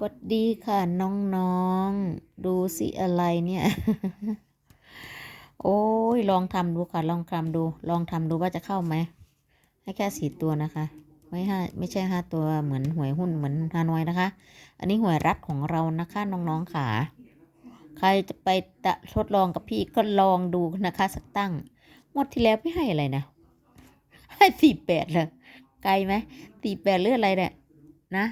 วัสดีค่ะน้องๆ ดูสิอะไรเนี่ย โอ้ยลองทำดูค่ะ ลองทำดู ลองทำดูว่าจะเข้าไหม ให้แค่สี่ตัวนะคะ ไม่ห้าไม่ใช่ห้าตัวเหมือนหวยหุ้นเหมือนฮานอยนะคะ อันนี้หวยรัฐของเรานะคะน้องๆค่ะ ใครจะไปตะทดลองกับพี่ก็ลองดูนะคะ สักตั้งงวดที่แล้วพี่ให้อะไรนะ ให้สี่แปดเลยไกลไหมสี่แปดหรืออะไรเนี่ยนะ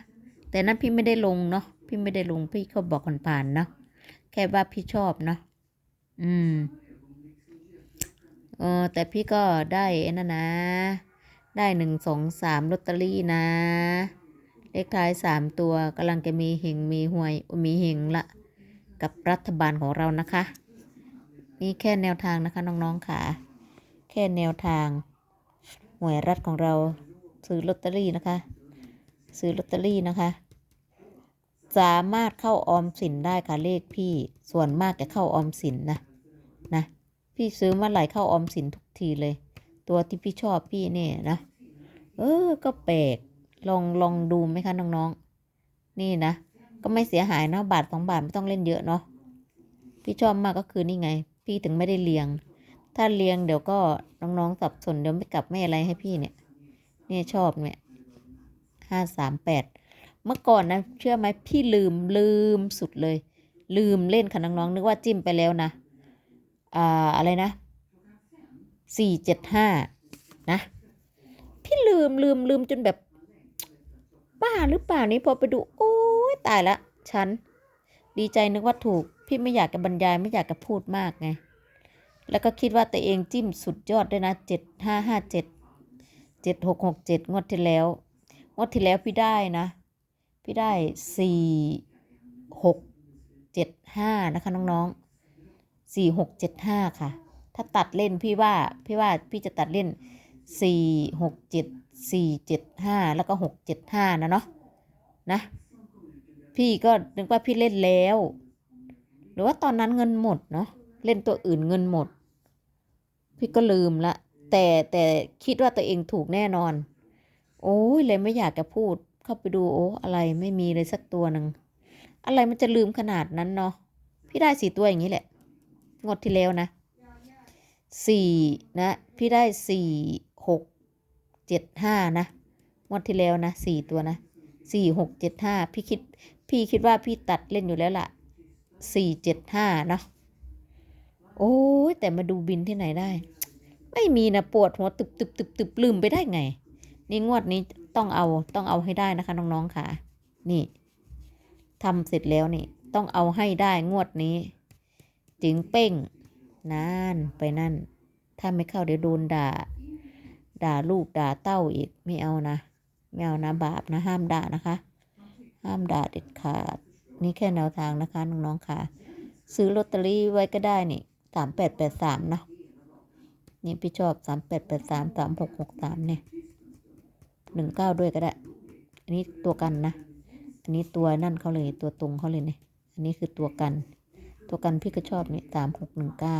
แต่นั้นพี่ไม่ได้ลงเนาะพี่ไม่ได้ลงพี่เขาบอกผ่านๆเนาะแค่ว่าพี่ชอบเนาะอืมเออแต่พี่ก็ได้นั่นนะ ได้หนึ่งสองสามลอตเตอรี่นะ เลขท้ายสามตัวกำลังจะมีเฮงมีหวยมีเฮงละ กับรัฐบาลของเรานะคะ นี่แค่แนวทางนะคะน้องๆค่ะ แค่แนวทาง หวยรัฐของเราซื้อลอตเตอรี่นะคะ ซื้อลอตเตอรี่นะคะ สามารถเข้าออมสินได้ค่ะเลขพี่ส่วนมากจะเข้าออมสินนะนะพี่ซื้อเมื่อไหร่เข้าออมสินทุกทีเลย ตัวที่พี่ชอบพี่เนี่ยนะเออก็แปลกลองลองดูไหมคะน้องๆนี่นะก็ไม่เสียหายนะบาทสองบาทไม่ต้องเล่นเยอะเนาะพี่ชอบมากก็คือนี่ไง พี่ถึงไม่ได้เลียง ถ้าเลียงเดี๋ยวก็น้องๆสับสนเดี๋ยวไม่กลับไม่อะไรให้พี่เนี่ย เนี่ยชอบเนี่ยห้าสามแปด เมื่อก่อนนะเชื่อไหมพี่ลืมลืมสุดเลย ลืมเล่นค่ะน้องๆนึกว่าจิ้มไปแล้วนะอ่าอะไรนะสี่เจ็ดห้านะพี่ลืมลืมลืมจนแบบบ้าหรือเปล่านี้พอไปดู โอ้ยตายละฉัน ดีใจนึกว่าถูก พี่ไม่อยากจะบรรยายไม่อยากจะพูดมากไง แล้วก็คิดว่าตัวเองจิ้มสุดยอดด้วยนะเจ็ดห้าห้าเจ็ดเจ็ดหกหกเจ็ดงวดที่แล้ว งวดที่แล้วพี่ได้นะ พี่ได้สี่หกเจ็ดห้านะคะน้องๆสี่หกเจ็ดห้าค่ะ ถ้าตัดเล่นพี่ว่าพี่ว่าพี่จะตัดเล่นสี่หกเจ็ดสี่เจ็ดห้าแล้วก็หกเจ็ดห้านะเนาะนะ พี่ก็นึกว่าพี่เล่นแล้ว หรือว่าตอนนั้นเงินหมดเนาะเล่นตัวอื่นเงินหมด พี่ก็ลืมละ แต่แต่คิดว่าตัวเองถูกแน่นอน โอ้ยเลยไม่อยากจะพูด เข้าไปดูโอ้อะไรไม่มีเลยสักตัวหนึ่งอะไรมันจะลืมขนาดนั้นเนาะพี่ได้สี่ตัวอย่างนี้แหละงวดที่แล้วนะสี่นะ พี่ได้สี่หกเจ็ดห้านะงวดที่แล้วนะสี่ตัวนะสี่หกเจ็ดห้าพี่คิด พี่คิดว่าพี่ตัดเล่นอยู่แล้วล่ะสี่เจ็ดห้าเนาะโอ้ยแต่มาดูบินที่ไหนได้ ไม่มีนะปวดหัวตึบตึบตึบตึบลืมไปได้ไง นี่งวดนี้ ต้องเอาต้องเอาให้ได้นะคะน้องๆค่ะ นี่ทำเสร็จแล้วนี่ ต้องเอาให้ได้งวดนี้จึงเป้งนานไปนั่น ถ้าไม่เข้าเดี๋ยวโดนด่า ด่าลูกด่าเต้าอีกไม่เอานะไม่เอานะบาปนะห้ามด่านะคะ ห้ามด่าเด็ดขาด นี่แค่แนวทางนะคะน้องๆค่ะ ซื้อลอตเตอรี่ไว้ก็ได้นี่สามแปดแปดสามนะนี่พี่ชอบสามแปดแปดสามสามหกหกสามเนี่ย หนึ่งเก้าด้วยก็ได้ อันนี้ตัวกันนะ อันนี้ตัวนั่นเขาเลยตัวตรงเขาเลยเนี่ย อันนี้คือตัวกัน ตัวกันพี่ก็ชอบนี่สามหกหนึ่งเก้า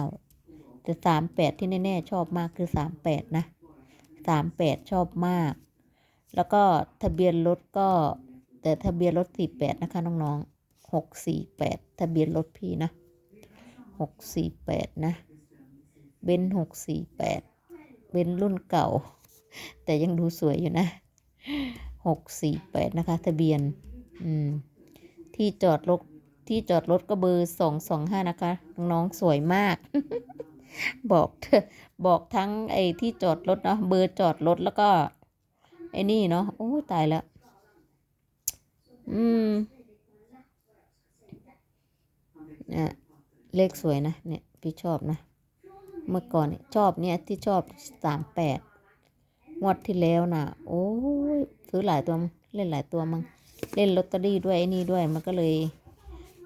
แต่สามแปดที่แน่ๆชอบมากคือสามแปดนะสามแปดชอบมาก แล้วก็ทะเบียนรถก็ แต่ทะเบียนรถสี่แปดนะคะน้องๆหกสี่แปดทะเบียนรถพี่นะหกสี่แปดนะเบนหกสี่แปดเบนรุ่นเก่า แต่ยังดูสวยอยู่นะ หกสี่แปดนะคะ ทะเบียน อืม ที่จอดรถที่จอดรถก็เบอร์สองสองห้านะคะ น้องสวยมาก บอกเธอบอกทั้งไอ้ที่จอดรถเนาะเบอร์จอดรถแล้วก็ไอ้นี่เนาะโอ้ตายแล้วอืมนี่ยเลขสวยนะ เนี่ย พี่ชอบนะ เมื่อก่อนเนี่ยชอบเนี่ยที่ชอบสามแปด งวดที่แล้วนะโอ้ยซื้อหลายตัวมั้งเล่นหลายตัวมั้งเล่นลอตเตอรี่ด้วยไอ้นี่ด้วยมันก็เลย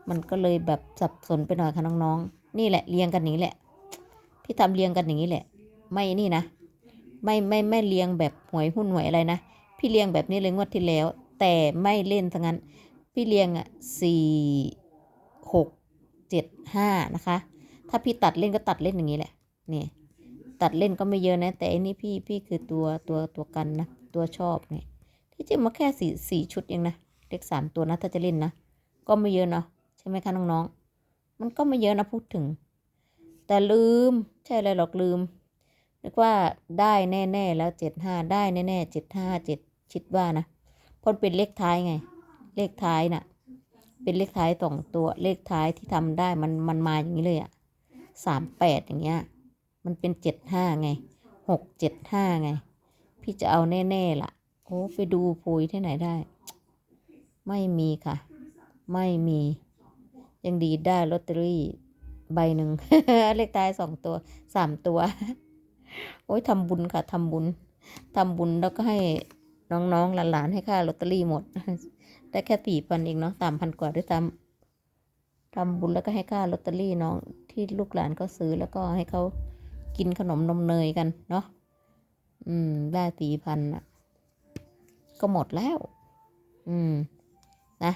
มันก็เลยแบบสับสนไปหน่อยค่ะน้องๆ นี่แหละเรียงกันนี้แหละ พี่ทำเรียงกันอย่างนี้แหละ ไม่นี่นะไม่ไม่ไม่เรียงแบบหวยหุ้นหวยอะไรนะพี่เรียงแบบนี้เลยงวดที่แล้ว แต่ไม่เล่นทั้งนั้น พี่เรียงอะสี่หกเจ็ดห้านะคะ ถ้าพี่ตัดเล่นก็ตัดเล่นอย่างนี้แหละนี่ ตัดเล่นก็ไม่เยอะนะ แต่อันนี้พี่พี่คือตัวตัวตัวกันนะ ตัวชอบเนี่ยที่จริงมาแค่สี่สี่ชุดเองนะเลขสามตัวนะถ้าจะเล่นนะ ก็ไม่เยอะเนาะใช่ไหมคะน้องๆ มันก็ไม่เยอะนะพูดถึง แต่ลืมใช่อะไรหรอกลืมนึกว่าได้แน่ๆแล้วเจ็ดห้าได้แน่ๆเจ็ดห้าเจ็ดคิดว่านะพราะเป็นเลขท้ายไง เลขท้ายน่ะ เป็นเลขท้ายสองตัวเลขท้ายที่ทำได้มันมันมาอย่างนี้เลยอะสามแปดอย่างเงี้ย มันเป็นเจ็ดห้าไงหกเจ็ดห้าไง พี่จะเอาแน่ๆล่ะ โอ้ไปดูโพยที่ไหนได้ ไม่มีค่ะ ไม่มี ยังดีได้ลอตเตอรี่ใบหนึ่งเลขท้ายสองตัวสามตัว โอ้ยทำบุญค่ะทำบุญทำบุญแล้วก็ให้น้องๆหลานๆให้ค่าลอตเตอรี่หมด ได้แค่สี่พันเองเนาะสามพันกว่าด้วยซ้ำทำบุญแล้วก็ให้ค่าลอตเตอรี่น้องที่ลูกหลานเขาซื้อแล้วก็ให้เขา กินขนมนมเนยกันเนาะอืม ได้สี่พันอะ ก็หมดแล้ว อืม นะ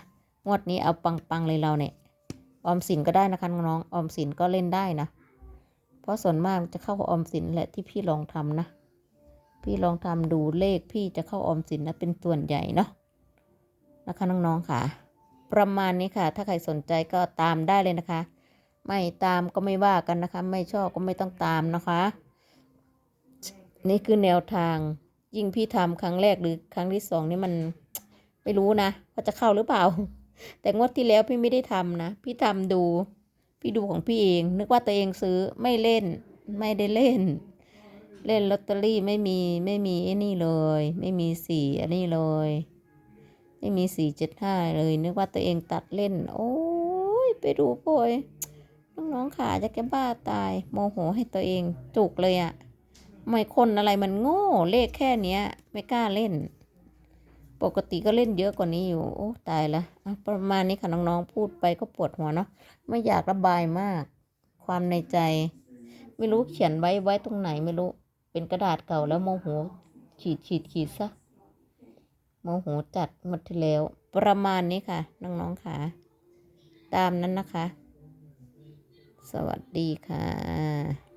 งวดนี้เอาปังๆเลยเราเนี่ย ออมสินก็ได้นะคะน้องๆออมสินก็เล่นได้นะ เพราะส่วนมากจะเข้าออมสินแหละที่พี่ลองทำนะ พี่ลองทำดูเลขพี่จะเข้าออมสินนะเป็นส่วนใหญ่เนาะ นะคะน้องๆค่ะ ประมาณนี้ค่ะ ถ้าใครสนใจก็ตามได้เลยนะคะ ไม่ตามก็ไม่ว่ากันนะคะ ไม่ชอบก็ไม่ต้องตามนะคะ นี่คือแนวทาง ยิ่งพี่ทำครั้งแรกหรือครั้งที่สองนี่มันไม่รู้นะว่าจะเข้าหรือเปล่า แต่งวดที่แล้วพี่ไม่ได้ทำนะ พี่ทำดู พี่ดูของพี่เอง นึกว่าตัวเองซื้อไม่เล่น ไม่ได้เล่น เล่นลอตเตอรี่ไม่มีไม่มีไอ้นี่เลย ไม่มีสี่อันนี้เลย ไม่มีสี่เจ็ดห้าเลย นึกว่าตัวเองตัดเล่น โอ้ยไปดูโพย น้องๆขาจะแกบ้าตาย โมโหให้ตัวเองจุกเลยอะ่ะไม่คนอะไรมันโง่เลขแค่เนี้ย ไม่กล้าเล่น ปกติก็เล่นเยอะกว่านี้อยู่ โอ้ตายละประมาณนี้ค่ะน้องๆพูดไปก็ปวดหัวเนาะไม่อยากระบายมาก ความในใจ ไม่รู้เขียนไว้ไว้ตรงไหนไม่รู้ เป็นกระดาษเก่าแล้วโมโหขีดขีดขีดซะโมโหจัดหมดที่แล้ว ประมาณนี้ค่ะน้องๆค่ะ ตามนั้นนะคะ สวัสดีค่ะ